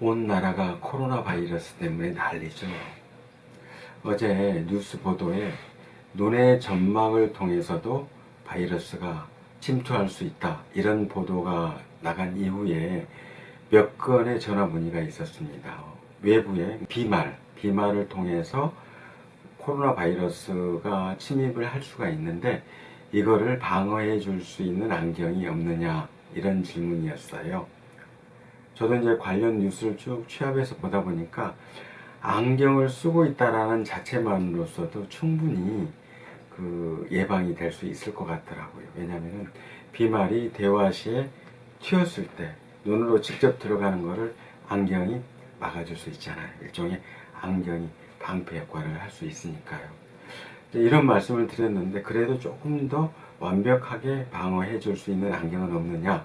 온 나라가 코로나 바이러스 때문에 난리죠. 어제 뉴스 보도에 눈의 점막을 통해서도 바이러스가 침투할 수 있다. 이런 보도가 나간 이후에 몇 건의 전화 문의가 있었습니다. 외부에 비말, 비말을 통해서 코로나 바이러스가 침입을 할 수가 있는데 이거를 방어해 줄 수 있는 안경이 없느냐 이런 질문이었어요. 저도 이제 관련 뉴스를 쭉 취합해서 보다 보니까 안경을 쓰고 있다라는 자체만으로서도 충분히 그 예방이 될 수 있을 것 같더라고요. 왜냐하면 비말이 대화 시에 튀었을 때 눈으로 직접 들어가는 거를 안경이 막아줄 수 있잖아요. 일종의 안경이 방패 역할을 할 수 있으니까요. 이런 말씀을 드렸는데 그래도 조금 더 완벽하게 방어해 줄 수 있는 안경은 없느냐?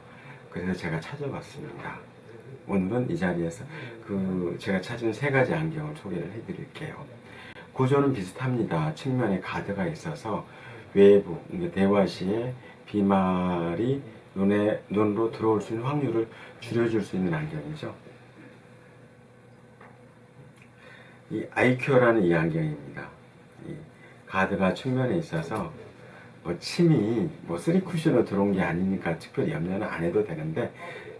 그래서 제가 찾아봤습니다. 오늘은 이 자리에서 그 제가 찾은 세 가지 안경을 소개를 해드릴게요. 구조는 비슷합니다. 측면에 가드가 있어서 외부 이제 대화 시에 비말이 눈에 눈으로 들어올 수 있는 확률을 줄여줄 수 있는 안경이죠. 이 아이큐어라는 이 안경입니다. 이 가드가 측면에 있어서 뭐 침이 뭐 쓰리 쿠션으로 들어온 게 아니니까 특별히 염려는 안 해도 되는데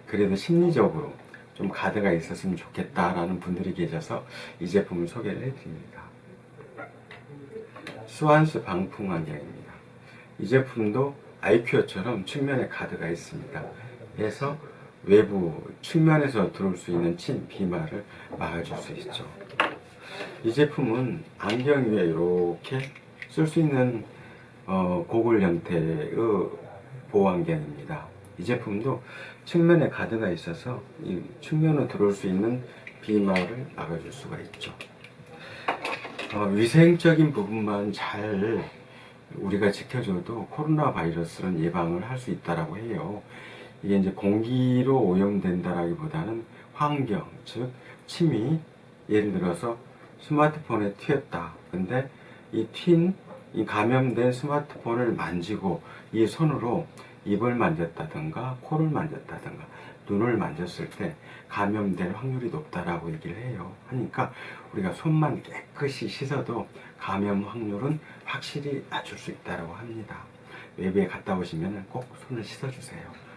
그래도 심리적으로 좀 가드가 있었으면 좋겠다라는 분들이 계셔서 이 제품을 소개를 해드립니다. 스완스 방풍 안경입니다. 이 제품도 아이큐어처럼 측면에 가드가 있습니다. 그래서 외부 측면에서 들어올 수 있는 침, 비말을 막아줄 수 있죠. 이 제품은 안경 위에 이렇게 쓸 수 있는 어, 고글 형태의 보호 안경입니다. 이 제품도 측면에 가드가 있어서 이 측면으로 들어올 수 있는 비말을 막아줄 수가 있죠. 어, 위생적인 부분만 잘 우리가 지켜줘도 코로나 바이러스는 예방을 할 수 있다라고 해요. 이게 이제 공기로 오염된다라기보다는 환경, 즉 침이 예를 들어서 스마트폰에 튀었다. 근데 이 튄, 이 감염된 스마트폰을 만지고 이 손으로 입을 만졌다든가 코를 만졌다든가 눈을 만졌을 때 감염될 확률이 높다라고 얘기를 해요. 하니까 우리가 손만 깨끗이 씻어도 감염 확률은 확실히 낮출 수 있다라고 합니다. 외부에 갔다 오시면 꼭 손을 씻어주세요.